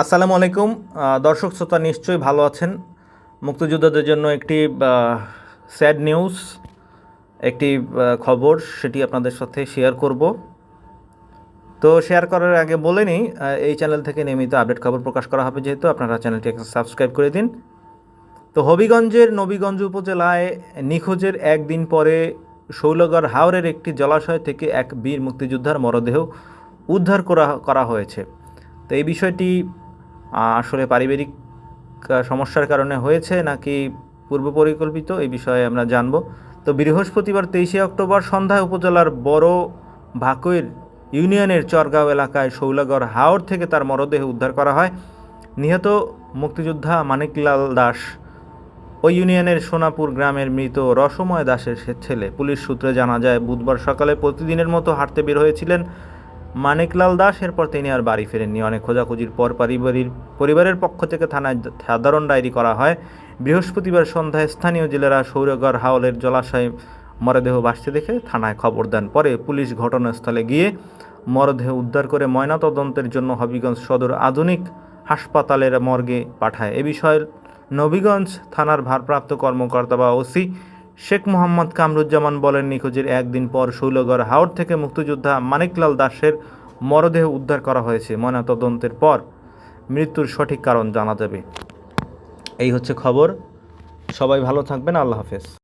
আসসালামু আলাইকুম। দর্শক শ্রোতা নিশ্চয়ই ভালো আছেন। মুক্তিযোদ্ধাদের জন্য একটি স্যাড নিউজ একটি খবর সেটি আপনাদের সাথে শেয়ার করব। তো শেয়ার করার আগে বলে নিই এই চ্যানেল থেকে নিয়মিত আপডেট খবর প্রকাশ করা হবে যেহেতু আপনারা চ্যানেলটি সাবস্ক্রাইব করে দিন। তো হবিগঞ্জের নবীগঞ্জ উপজেলায় নিখোঁজের একদিন পরে শৈলগড় হাওরের একটি জলাশয় থেকে এক বীর মুক্তিযোদ্ধার মরদেহ উদ্ধার করা করা হয়েছে। তো এই বিষয়টি আসলে পারিবারিক সমস্যার কারণে হয়েছে নাকি পূর্ব পরিকল্পিত এই বিষয়ে আমরা জানব। তো বৃহস্পতিবার তেইশে অক্টোবর সন্ধ্যায় উপজেলার বড় ভাকইর ইউনিয়নের চরগাঁও এলাকায় শৌলাগড় হাওর থেকে তার মরদেহ উদ্ধার করা হয়। নিহত মুক্তিযোদ্ধা মানিকলাল দাস ওই ইউনিয়নের সোনাপুর গ্রামের মৃত রসময় দাসের ছেলে। পুলিশ সূত্রে জানা যায়, বুধবার সকালে প্রতিদিনের মতো হাঁটতে বের হয়েছিলেন মানিকলাল দাস, এরপর তিনি আর বাড়ি ফেরেননি। অনেক খোঁজাখুঁজির পর পারিবারিক পরিবারের পক্ষ থেকে থানায় সাধারণ ডায়েরি করা হয়। বৃহস্পতিবার সন্ধ্যায় স্থানীয় জেলেরা সৌরগড় হাওলের জলাশয়ে মরদেহ ভাসতে দেখে থানায় খবর দেন। পরে পুলিশ ঘটনাস্থলে গিয়ে মরদেহ উদ্ধার করে ময়নাতদন্তের জন্য হবিগঞ্জ সদর আধুনিক হাসপাতালের মর্গে পাঠায়। এ বিষয়ে নবীগঞ্জ থানার ভারপ্রাপ্ত কর্মকর্তা বা ওসি শেখ মোহাম্মদ কামরুজ্জামান বলেন, নিখোঁজের একদিন পর শৈলগড় হাওড় থেকে মুক্তিযোদ্ধা মানিকলাল দাসের মরদেহ উদ্ধার করা হয়েছে। ময়নাতদন্তের পর মৃত্যুর সঠিক কারণ জানা যাবে। এই হচ্ছে খবর। সবাই ভালো থাকবেন। আল্লাহ হাফেজ।